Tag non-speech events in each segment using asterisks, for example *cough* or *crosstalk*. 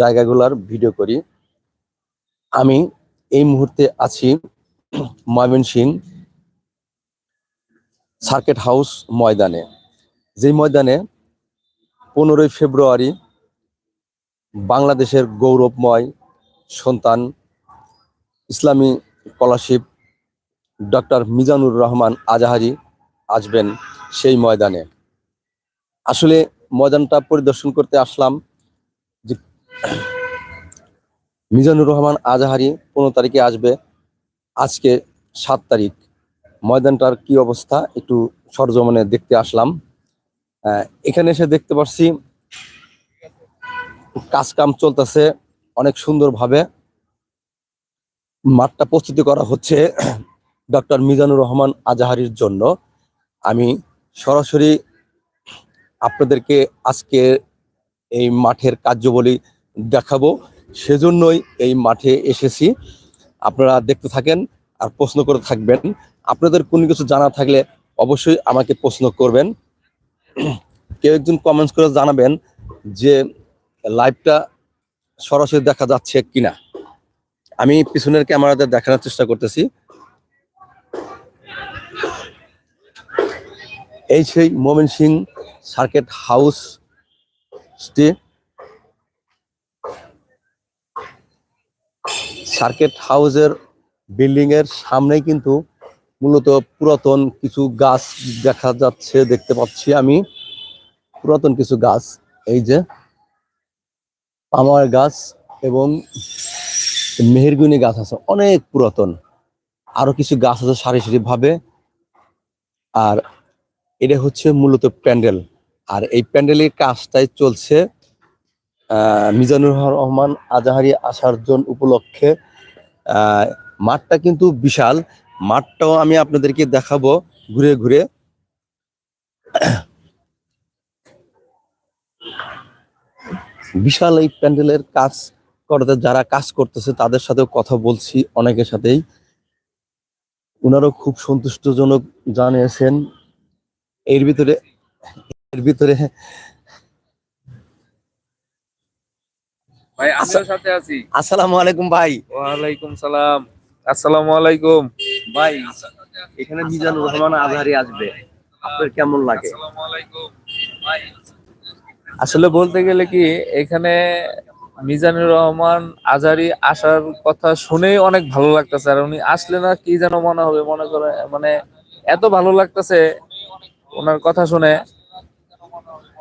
জায়গাগুলোর ভিডিও করি। আমি এই মুহূর্তে আছি ময়মনসিং সার্কিট হাউস ময়দানে। যেই ময়দানে পনেরোই ফেব্রুয়ারি বাংলাদেশের গৌরবময় সন্তান ইসলামী স্কলারশিপ ডক্টর মিজানুর রহমান আজাহারি আসবেন সেই ময়দানে। আসলে ময়দানটা পরিদর্শন করতে আসলাম যে মিজানুর রহমান আজাহারি পনেরো তারিখে আসবে। আজকে সাত তারিখ। ময়দানটার কি অবস্থা একটু সরজমনে দেখতে আসলাম। এখানে এসে দেখতে পাচ্ছি কাজ কাম চলতেছে অনেক সুন্দরভাবে। মাঠটা প্রস্তুতি করা হচ্ছে ডক্টর মিজানুর রহমান আজাহারির জন্য। আমি সরাসরি আপনাদেরকে আজকে এই মাঠের কার্যবলী দেখাবো। সেজন্যই এই মাঠে এসেছি। আপনারা দেখতে থাকেন আর প্রশ্ন করে থাকবেন। আপনাদের কোনো কিছু জানা থাকলে অবশ্যই আমাকে প্রশ্ন করবেন। কেউ একজন কমেন্টস করে জানাবেন যে লাইভটা সরাসরি দেখা যাচ্ছে কিনা। আমি পিছনের ক্যামেরাতে দেখানোর চেষ্টা করতেছি। এই সেই Mymensingh circuit house circuit হাউসের বিল্ডিং এর সামনেই কিন্তু মূলত পুরাতন কিছু গাছ দেখা যাচ্ছে, দেখতে পাচ্ছি আমি। পুরাতন কিছু গাছ, এই যে আমার গাছ এবং মেহেরগুনি গাছ আছে, অনেক পুরাতন। আরও কিছু গাছ আছে সারি সারি ভাবে আর এটা হচ্ছে মূলত প্যান্ডেল। আর এই প্যান্ডেলের কাজটাই চলছে মিজানুর রহমান আজাহারি আসার জন উপলক্ষে মাঠটা কিন্তু বিশাল। মাঠটাও আমি আপনাদেরকে দেখাবো ঘুরে ঘুরে। বিশাল এই প্যান্ডেলের কাজ করতে যারা কাজ করতেছে, তাদের সাথেও কথা বলছি অনেকের সাথেই। ওনারও খুব সন্তুষ্টজনক জানিয়েছেন। এর ভিতরে এর ভিতরে ভাই আচ্ছা। আপনার সাথে আছি। আসসালামু আলাইকুম ভাই। ওয়ালাইকুম সালাম। আসসালামু আলাইকুম। ভাই এখানে মিজানুর রহমান আজহারি আসবে। আপনার কেমন লাগে? আসলে বলতে গেলে কি এখানে মিজানুর রহমান আজারি আসার কথা শুনেই অনেক ভালো লাগতেছে। আর উনি আসলে না কি যেন মনে হবে মনে করে মানে এত ভালো লাগতেছে ওনার কথা শুনে।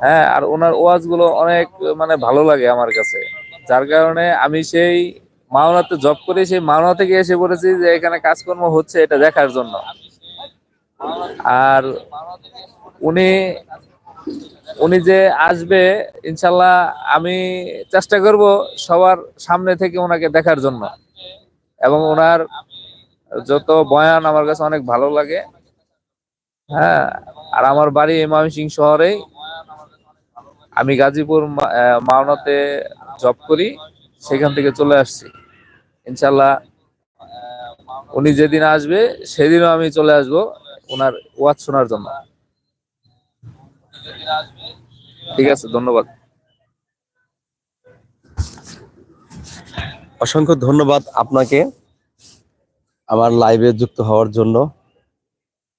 হ্যাঁ আর ওনার ওয়াজগুলো অনেক মানে ভালো লাগে আমার কাছে। যার কারণে আমি সেই মাওনাতে জব করে সেই মাওনা থেকে এসে পড়েছি যে এখানে কাজকর্ম হচ্ছে এটা দেখার জন্য। আর উনি উনি যে আসবে, ইনশাল্লাহ আমি চেষ্টা করব সবার সামনে থেকে ওনাকে দেখার জন্য। এবং ওনার যত বয়ান আমার কাছে অনেক ভালো লাগে। হ্যাঁ আর আমার বাড়ি ময়মনসিং শহরেই। আমি গাজীপুর মাওনাতে জব করি, সেখান থেকে চলে আসছি। ইনশাল্লাহ, উনি যেদিন আসবে, সেদিনও আমি চলে আসব ওনার ওয়াজ শোনার জন্য। ঠিক আছে, ধন্যবাদ। অসংখ্য ধন্যবাদ আপনাকে আমার লাইভে যুক্ত হওয়ার জন্য।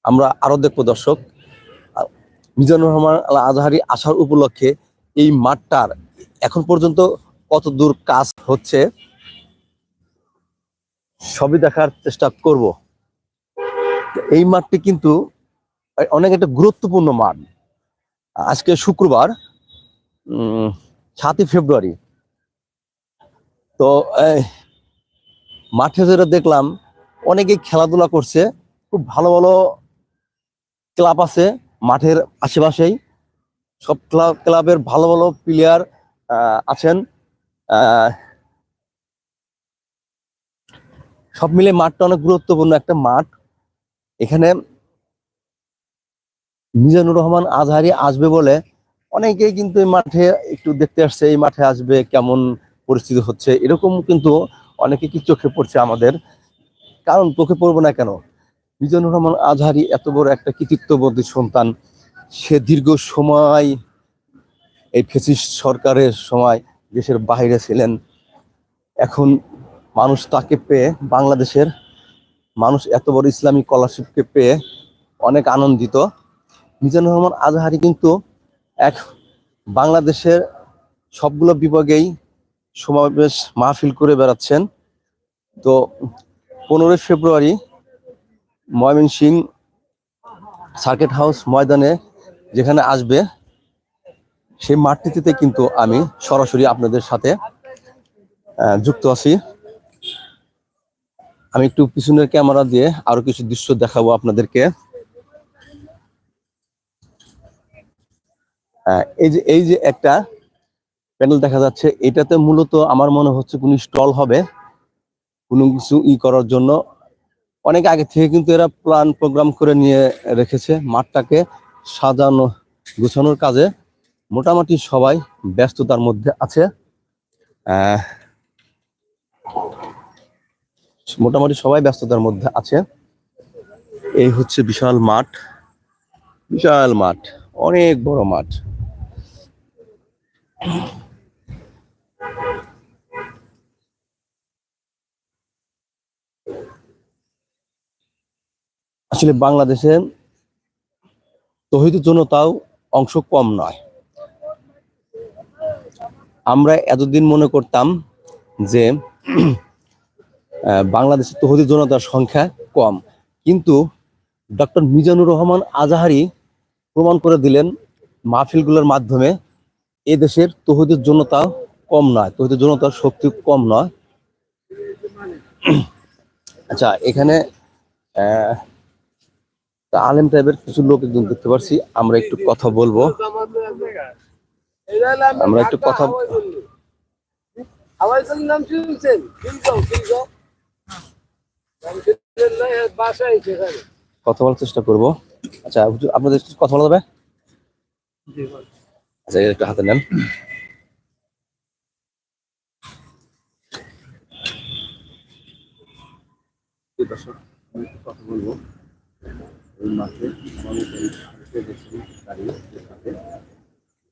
আমরা আরও দেখব, দর্শক। মিজানুর রহমান আল আজহারি আসার উপলক্ষে এই মাঠটার এখন পর্যন্ত কত দূর কাজ হচ্ছে, সবই দেখার চেষ্টা করব। এই মাঠটি কিন্তু অনেক একটা গুরুত্বপূর্ণ মাঠ। আজকে শুক্রবার সাতই ফেব্রুয়ারি। তো মাঠে যেটা দেখলাম, অনেকেই খেলাধুলা করছে, খুব ভালো ভালো ক্লাব আছে মাঠের আশেপাশেই। সব ক্লাব ক্লাবের ভালো ভালো প্লেয়ার আছেন। সব মিলে মাঠটা অনেক গুরুত্বপূর্ণ একটা মাঠ। এখানে মিজানুর রহমান আজহারি আসবে বলে অনেকেই কিন্তু এই মাঠে একটু দেখতে আসছে, এই মাঠে আসবে, কেমন পরিস্থিতি হচ্ছে, এরকম কিন্তু অনেকে কি চোখে পড়ছে আমাদের। কারণ চোখে পড়ব না কেন? মিজানুর রহমান আজহারি এত বড় একটা কৃতিত্ববর্তী সন্তান। সে দীর্ঘ সময় এই ফেসিস্ট সরকারের সময় দেশের বাইরে ছিলেন, এখন মানুষ তাকে পেয়ে, বাংলাদেশের মানুষ এত বড় ইসলামী স্কলারশিপকে পেয়ে অনেক আনন্দিত। মিজানুর রহমান আজহারি কিন্তু এক বাংলাদেশের সবগুলো বিভাগেই সমাবেশ মাহফিল করে বেড়াচ্ছেন। তো পনেরোই ফেব্রুয়ারি ময়মনসিং সার্কিট হাউস ময়দানে যেখানে আসবে সেই মাঠটিতে কিন্তু আমি সরাসরি আপনাদের সাথে যুক্ত আছি। আমি একটু পিছনের ক্যামেরা দিয়ে আরও কিছু দৃশ্য দেখাবো আপনাদেরকে। এই যে এই যে একটা প্যানেল দেখা যাচ্ছে, এটাতে মূলত আমার মনে হচ্ছে কোনো স্টল হবে, কোনো কিছু ই করার জন্য। অনেক আগে থেকে কিন্তু এরা প্ল্যান, প্রোগ্রাম করে নিয়ে রেখেছে মাঠটাকে সাজানো, গুছানোর কাজে। মোটামুটি সবাই ব্যস্ততার মধ্যে আছে। মোটামুটি সবাই ব্যস্ততার মধ্যে আছে। এই হচ্ছে বিশাল মাঠ। বিশাল মাঠ, অনেক বড় মাঠ। আসলে বাংলাদেশে তহিদ জনতাও অংশ কম নয়। আমরা এতদিন মনে করতাম যে *clears throat* আহ, বাংলাদেশে তহিদি জনতার সংখ্যা কম। কিন্তু ডক্টর মিজানুর রহমান আজাহারি প্রমাণ করে দিলেন মাহফিলগুলোর মাধ্যমে এ দেশের তহিদের জনতা কম নয় তহিদের জনতার শক্তি কম নয়। *clears throat* আচ্ছা এখানে আলেম টাইপের কিছু লোক দেখতে পাচ্ছি আমরা একটু কথা বলব। আমরা একটু কথা নাম শুনছেন? কথা বলার চেষ্টা করব। আচ্ছা আপনাদের কথা বলা যাবে? আচ্ছা একটু হাতে নেন। দর্শক, আমি একটু কথা বলব। মাঠে আমাদের দাঁড়িয়ে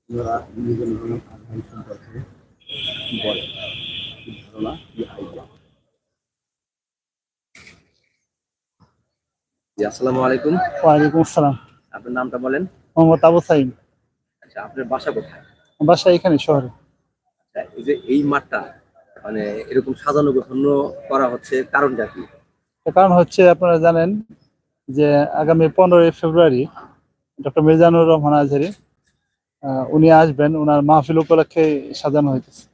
থাকে, ওনারা আধান সম্পর্কে বলে ধারণা কি আইডিয়া জি আসসালামু আলাইকুম। ওয়ালাইকুম আসসালাম। আপনার নামটা বলেন। মোহাম্মদ আবু সাইম। আচ্ছা আপনার বাসা কোথায়? বাসা এখানে শহরে। আচ্ছা, এই যে এই মাঠটা মানে এরকম সাজানো গোছানো করা হচ্ছে কারণটা কি? কারণ হচ্ছে আপনারা জানেন যে আগামী পনেরোই ফেব্রুয়ারি ডক্টর মিজানুর রহমান আজহারি উনি আসবেন ওনার মাহফিল উপলক্ষে সাজানো হইতেছে।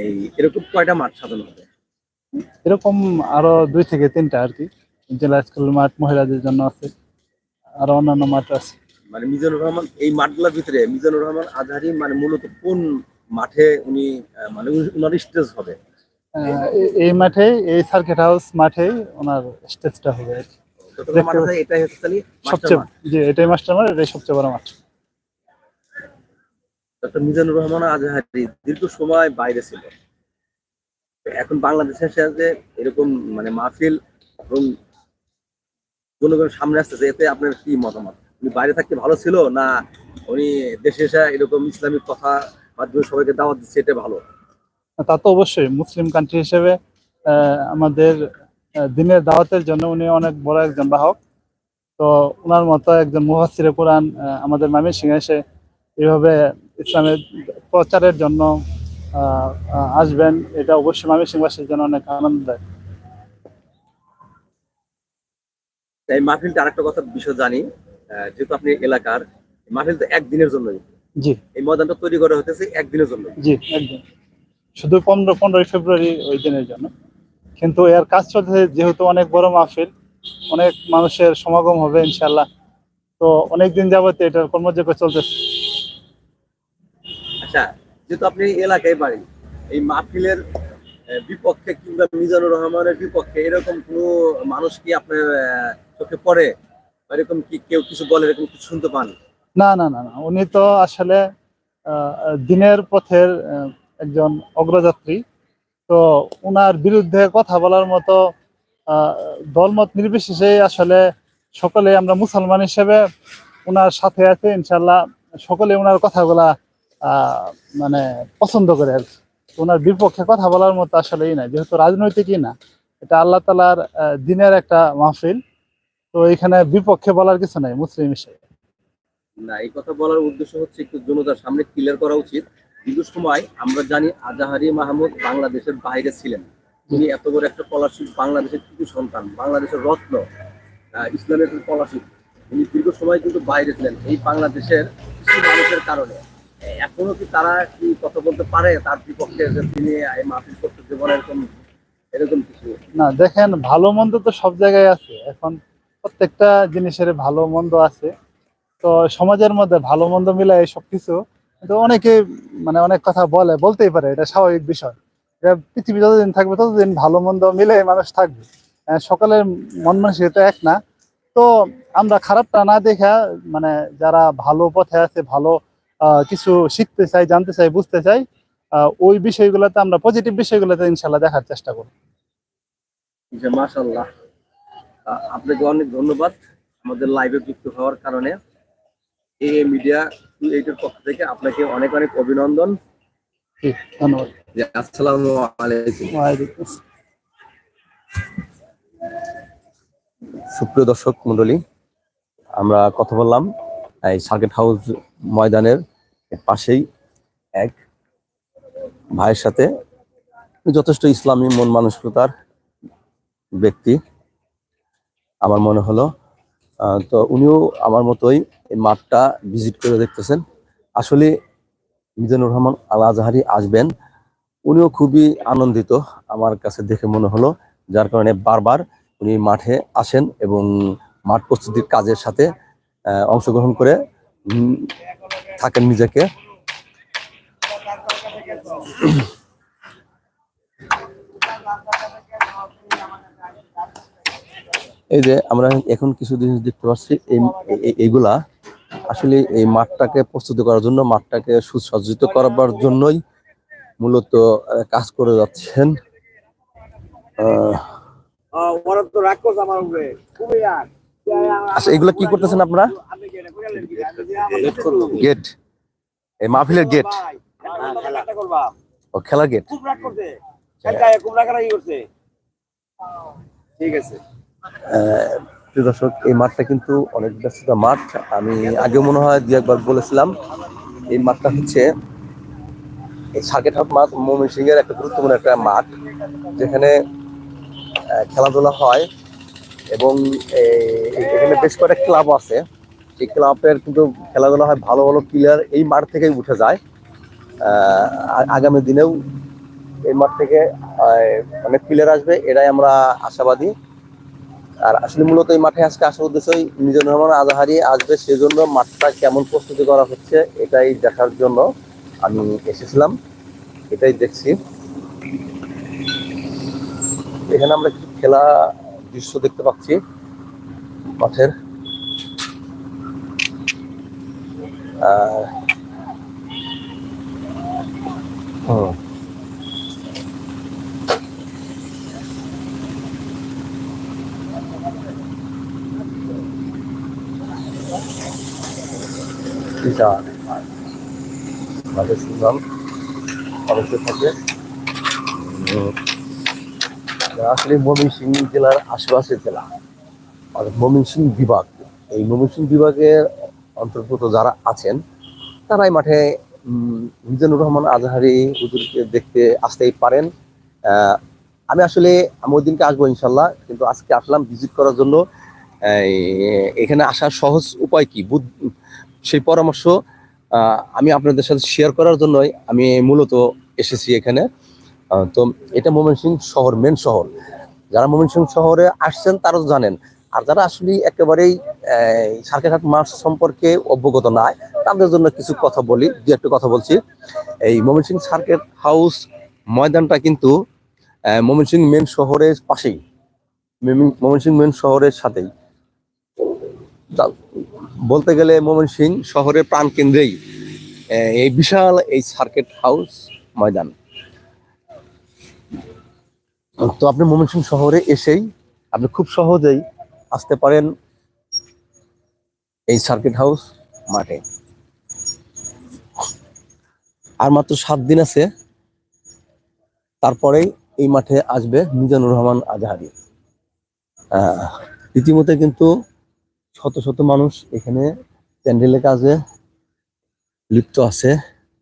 এই এরকম কয়টা মাঠ সাজানো হবে? এরকম আরও দুই থেকে তিনটা আর কি। জেলা স্কুল মাঠ মহিলাদের জন্য আছে আরও অন্যান্য মাঠ আছে। মানে মিজানুর রহমান এই মাঠগুলোর ভিতরে মিজানুর রহমান আজহারি মানে মূলত কোন মাঠে উনি মানে উনার স্টেজ হবে? এই মাঠে এই সার্কিট হাউস মাঠে ওনার স্টেজটা হবে আর কি। যতগুলো দেখতে মাঠ আছে এটাই হচ্ছে তাহলে মাস্টার সবচেয়ে জি এটাই মাস্টার এটাই সবচেয়ে বড় মাঠ ডক্টর মিজানুর রহমান আজহারি দীর্ঘ সময় বাইরে ছিল। এখন বাংলাদেশে এসে যে এরকম মানে মাহফিল এবং সামনে আসতেছে এতে আপনার কি মতামত? উনি বাইরে থাকতে ভালো ছিল না উনি দেশে এসে এরকম ইসলামিক কথা মাধ্যমে সবাইকে দাওয়াত দিচ্ছে এটা ভালো? তা তো অবশ্যই। মুসলিম কান্ট্রি হিসেবে আমাদের দিনের দাওয়াতের জন্য উনি অনেক বড় একজন বাহক। তো ওনার মতো একজন মুহাসিরে কোরআন আমাদের মামির সিংহে এসে এইভাবে ইসলামের প্রচারের জন্য আসবেন এটা অবশ্যই মামির সিংবাসীর জন্য অনেক আনন্দদায়ক। এই মাহফিলটা আরেকটা কথা বিষয় জানি যেহেতু আপনি এলাকার মাহফিল তো একদিনের জন্যই। জি। এই ময়দানটা তৈরি করা হতেছে একদিনের জন্য জি একদম শুধু পনেরো পনেরোই ফেব্রুয়ারি ওই দিনের জন্য। কিন্তু এর কাজ চলছে যেহেতু অনেক বড় মাহফিল অনেক মানুষের সমাগম হবে ইনশাল্লাহ তো অনেক দিন যাবত এটার কর্মযোগ্য চলতেছে। আচ্ছা যেহেতু আপনি এলাকায় বাড়ি এই মাহফিলের বিপক্ষে কিংবা মিজানুর রহমানের বিপক্ষে এরকম কোনো মানুষ কি আপনার চোখে পড়ে? এরকম কি কেউ কিছু বলে এরকম কিছু শুনতে পান? না না না না উনি তো আসলে দিনের পথের একজন অগ্রযাত্রী। তো উনার বিরুদ্ধে কথা বলার মতো দলমত নির্বিশেষে আসলে সকলে আমরা মুসলমান হিসেবে উনার সাথে আছে ইনশাল্লাহ সকলে উনার কথাগুলা মানে পছন্দ করে আর কি। ওনার বিপক্ষে কথা বলার মতো আসলে ই নাই, যেহেতু রাজনৈতিকই না, এটা আল্লাহ তালার দিনের একটা মাহফিল, তো এখানে বিপক্ষে বলার কিছু নাই, মুসলিম হিসেবে। না, এই কথা বলার উদ্দেশ্য হচ্ছে একটু জনতার সামনে ক্লিয়ার করা উচিত। দীর্ঘ সময় আমরা জানি আজাহারি মাহমুদ বাংলাদেশের বাইরে ছিলেন। তিনি এত বড় একটা স্কলারশিপ বাংলাদেশের কিছু সন্তান, বাংলাদেশের রত্ন ইসলামের স্কলারশিপ তিনি দীর্ঘ সময় কিন্তু বাইরে ছিলেন এই বাংলাদেশের কিছু মানুষের কারণে। এখনও কি তারা কি কথা বলতে পারে? তার বিপক্ষে যে তিনি এই মাহফিল করতে দেবেন এরকম এরকম কিছু? না, দেখেন, ভালো মন্দ তো সব জায়গায় আছে। এখন প্রত্যেকটা জিনিসের ভালো মন্দ আছে। তো সমাজের মধ্যে ভালো মন্দ মিলাই সবকিছু। কিন্তু অনেকে মানে অনেক কথা বলে, বলতেই পারে, এটা স্বাভাবিক বিষয়। এটা পৃথিবী যতদিন থাকবে, ততদিন ভালো মন্দ মিলে মানুষ থাকবে। সকলের মন মানসিকতা এক না। তো আমরা খারাপটা না দেখা মানে যারা ভালো পথে আছে, ভালো কিছু শিখতে চাই, জানতে চাই, বুঝতে চাই ওই বিষয়গুলোতে আমরা পজিটিভ বিষয়গুলোতে ইনশাল্লাহ দেখার চেষ্টা করব। মাশাল্লাহ আপনাকে অনেক ধন্যবাদ আমাদের লাইভে যুক্ত হওয়ার কারণে। এ মিডিয়া টু এইটের পক্ষ থেকে আপনাকে অনেক অনেক অভিনন্দন। ধন্যবাদ। আসসালামু আলাইকুম। সুপ্রিয় দর্শক মন্ডলী আমরা কথা বললাম এই সার্কিট হাউস ময়দানের পাশেই এক ভাইয়ের সাথে যথেষ্ট ইসলামী মন মানসিকতার ব্যক্তি। আমার মনে হলো তো উনিও আমার মতোই এই মাঠটা ভিজিট করে দেখতেছেন। আসলে মিজানুর রহমান আল আজহারি আসবেন। উনিও খুবই আনন্দিত আমার কাছে দেখে মনে হলো, যার কারণে বারবার উনি মাঠে আসেন এবং মাঠ প্রস্তুতির কাজের সাথে অংশগ্রহণ করে থাকেন নিজেকে। এই যে আমরা এখন কিছু জিনিস দেখতে পাচ্ছি এই এই- এইগুলা আসলে এই মাঠটাকে প্রস্তুত করার জন্য মাঠটাকে সুসজ্জিত করার জন্যই মূলত কাজ করে যাচ্ছেন। আচ্ছা এগুলো কি করতেছেন আপনারা? গেট। এই মাহফিলের গেট। ও খেলার গেট। খুব রাগারাগি করছে। ঠিক আছে। প্রিয় দর্শক, এই মাঠটা কিন্তু অনেক ব্যস্ততা মাঠ। আমি আগে মনে হয় দু একবার বলেছিলাম, এই মাঠটা হচ্ছে এই সার্কেট হাট মাঠ ময়মনসিংহ এর একটা গুরুত্বপূর্ণ একটা মাঠ, যেখানে খেলাধুলা হয় এবং এখানে বেশ কয়েকটা ক্লাব আছে। এই ক্লাবের কিন্তু খেলাধুলা হয় ভালো ভালো প্লেয়ার এই মাঠ থেকেই উঠে যায়। আগামী দিনেও এই মাঠ থেকে অনেক প্লেয়ার আসবে, এরাই আমরা আশাবাদী। আর আসলে মূলত এই মাঠে আজকে আসার উদ্দেশ্যই মিজানুর রহমান আজাহারি আসবে সেজন্য মাঠটা কেমন প্রস্তুতি করা হচ্ছে এটাই দেখার জন্য আমি এসেছিলাম এটাই দেখছি। এখানে আমরা খেলা দৃশ্য দেখতে পাচ্ছি মাঠের। আহ, হুম। পিতা আমাদের শুনলাম অবশ্যই থাকে। আসলে ময়মনসিং জেলার আশেপাশের জেলা আর ময়মনসিং বিভাগ। এই ময়মনসিং বিভাগের অন্তর্গত যারা আছেন, তারাই মাঠে মিজানুর রহমান আজহারি হুজুরকে দেখতে আসতেই পারেন। আমি আসলে, আমি ওই দিনকে আসব ইনশাল্লাহ, কিন্তু আজকে আসলাম ভিজিট করার জন্য। এখানে আসার সহজ উপায় কি? সেই পরামর্শ আমি আপনাদের সাথে শেয়ার করার জন্যই আমি মূলত এসেছি এখানে। তো এটা ময়মনসিংহ শহর মেন শহর। যারা ময়মনসিংহ শহরে আসছেন তারা তো জানেন। আর যারা আসলে একেবারেই সার্কেঘাট মাঠ সম্পর্কে অবগত নয় তাদের জন্য কিছু কথা বলি, দু একটা কথা বলছি। এই ময়মনসিংহ সার্কেট হাউস ময়দানটা কিন্তু ময়মনসিংহ মেন শহরের পাশেই। ময়মনসিংহ মেন শহরের সাথেই। বলতে গেলে ময়মনসিং শহরের প্রাণ কেন্দ্রেই এই বিশাল এই সার্কিট হাউস ময়দান। তো আপনি ময়মনসিং শহরে এসেই আপনি খুব সহজেই আসতে পারেন এই সার্কিট হাউস মাঠে। আর মাত্র সাত দিন আছে, তারপরেই এই মাঠে আসবে মিজানুর রহমান আজহারি। রীতিমতো কিন্তু শত শত মানুষ এখানে প্যান্ডেলের কাজে লিপ্ত আছে।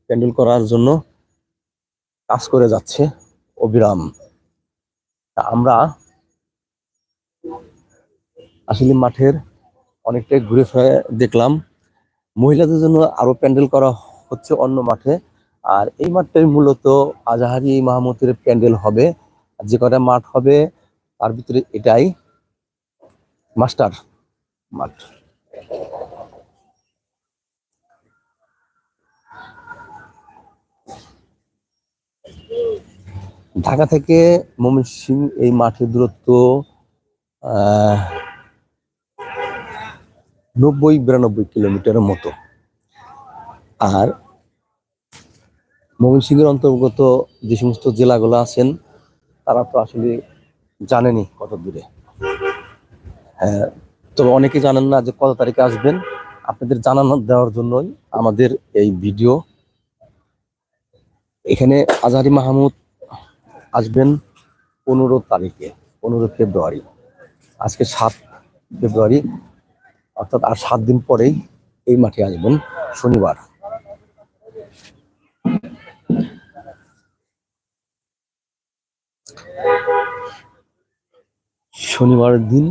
প্যান্ডেল করার জন্য কাজ করে যাচ্ছে অবিরাম। আমরা আসলে মাঠের অনেকটাই ঘুরে ফিরে দেখলাম। মহিলাদের জন্য আরও প্যান্ডেল করা হচ্ছে অন্য মাঠে। আর এই মাঠটাই মূলত আজাহারি মাহমুদের প্যান্ডেল হবে। যে কটা মাঠ হবে, তার ভিতরে এটাই মাস্টার। মাঠ ঢাকা থেকে ময়মনসিং এই মাঠের দূরত্ব নব্বই বিরানব্বই কিলোমিটারের মতো। আর ময়মনসিংহের অন্তর্গত যে সমস্ত জেলাগুলো আছেন, তারা তো আসলে জানেনি কত দূরে হ্যাঁ তবে অনেকে জানেন না যে কত তারিখে আসবেন। আপনাদের জানানো দেওয়ার জন্যই আমাদের এই ভিডিও। এখানে আজহারি মাহমুদ আসবেন পনেরো তারিখে, পনেরো ফেব্রুয়ারি। আজকে সাত ফেব্রুয়ারি, অর্থাৎ আর সাত দিন পরেই এই মাঠে আসবেন শনিবার। শনিবার দিন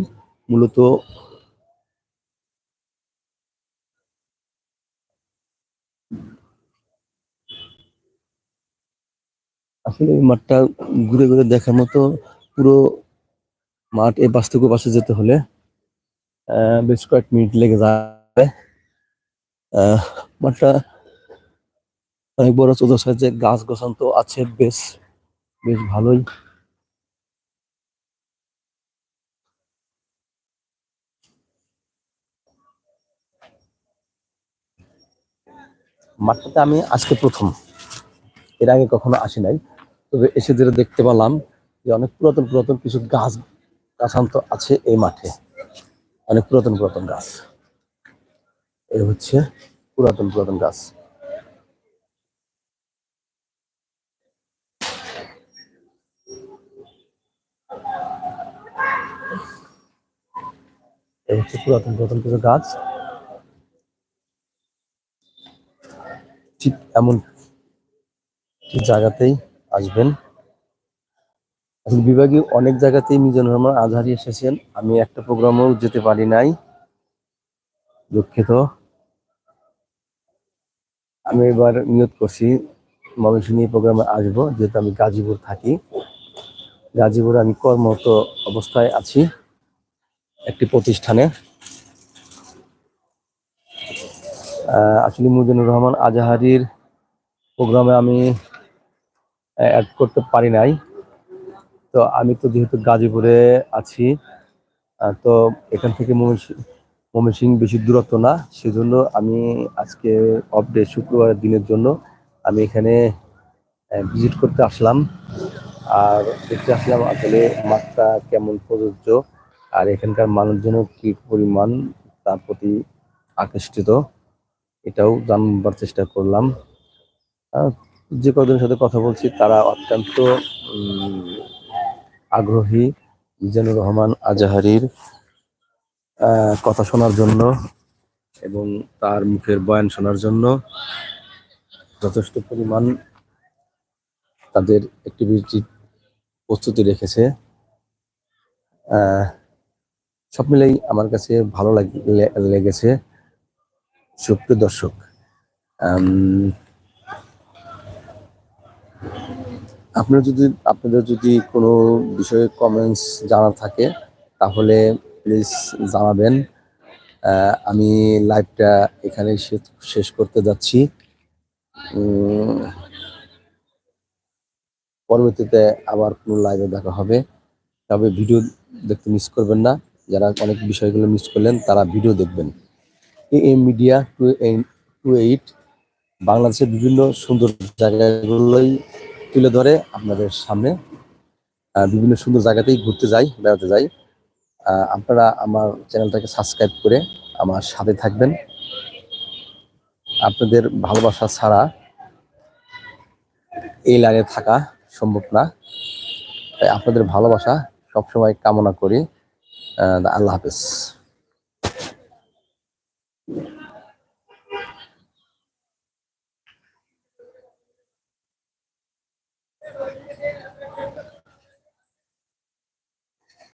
মূলত আসলে এই মাঠটা ঘুরে ঘুরে দেখার মতো পুরো মাঠ এ পাশ থেকে পাশে যেতে হলে বেশ কয়েক মিনিট লেগে যাবে। মাঠটা অনেক বড় চোদ্দ সাইজে গাছ তো আছে, বেশ বেশ ভালোই। মাঠটাতে আমি আজকে প্রথম, এর আগে কখনো আসি নাই। তবে এসে যেটা দেখতে পেলাম যে অনেক পুরাতন পুরাতন কিছু গাছ, গাছান্ত আছে এই মাঠে। অনেক পুরাতন পুরাতন গাছ। এই হচ্ছে পুরাতন পুরাতন গাছ। হচ্ছে পুরাতন পুরাতন কিছু গাছ। ঠিক এমন জায়গাতেই আসবেন। বিভাগীয় অনেক জায়গাতেই মিজানুর রহমান আজহারি এসেছেন। আমি একটা প্রোগ্রামেও যেতে পারি নাই। দুঃখিত। আমি এবার নিয়োগ করছি। ময়মনসিংহ প্রোগ্রামে আসব, যেহেতু আমি গাজীপুর থাকি। গাজীপুরে আমি কর্মরত অবস্থায় আছি একটি প্রতিষ্ঠানে। আসলে মুজানুর রহমান আজাহারির প্রোগ্রামে আমি অ্যাড করতে পারি নাই। তো আমি তো যেহেতু গাজীপুরে আছি তো এখান থেকে ময়মনসিং- সিং বেশি দূরত্ব না, সেজন্য আমি আজকে অফ ডে শুক্রবারের দিনের জন্য আমি এখানে ভিজিট করতে আসলাম। আর দেখতে আসলাম আসলে মাঠটা কেমন প্রযোজ্য, আর এখানকার মানুষজন কি পরিমাণ তার প্রতি আকৃষ্টিত এটাও জানবার চেষ্টা করলাম। যে কজনের সাথে কথা বলছি, তারা অত্যন্ত আগ্রহী। মিজানুর রহমান আজাহারির কথা শোনার জন্য এবং তার মুখের বয়ান শোনার জন্য যথেষ্ট পরিমাণ তাদের অ্যাক্টিভিটি প্রস্তুতি রেখেছে। সব মিলেই আমার কাছে ভালো লেগেছে। সুপ্রিয় দর্শক আম, আপনারা যদি, আপনাদের যদি কোনো বিষয়ে কমেন্টস জানার থাকে, তাহলে প্লিজ জানাবেন। আমি লাইভটা এখানে শেষ- শেষ করতে যাচ্ছি। পরবর্তীতে আবার কোনো লাইভে দেখা হবে। তবে ভিডিও দেখতে মিস করবেন না। যারা অনেক বিষয়গুলো মিস করলেন, তারা ভিডিও দেখবেন। A M media two two eight বাংলাদেশের বিভিন্ন সুন্দর জায়গাগুলোই তুলে ধরে আপনাদের সামনে। বিভিন্ন সুন্দর জায়গাতেই ঘুরতে যাই, বেড়াতে যাই। আপনারা আমার চ্যানেলটাকে সাবস্ক্রাইব করে আমার সাথে থাকবেন। আপনাদের ভালোবাসা ছাড়া এই লাইনে থাকা সম্ভব না। তাই আপনাদের ভালোবাসা সবসময় কামনা করি। আল্লাহ হাফেজ।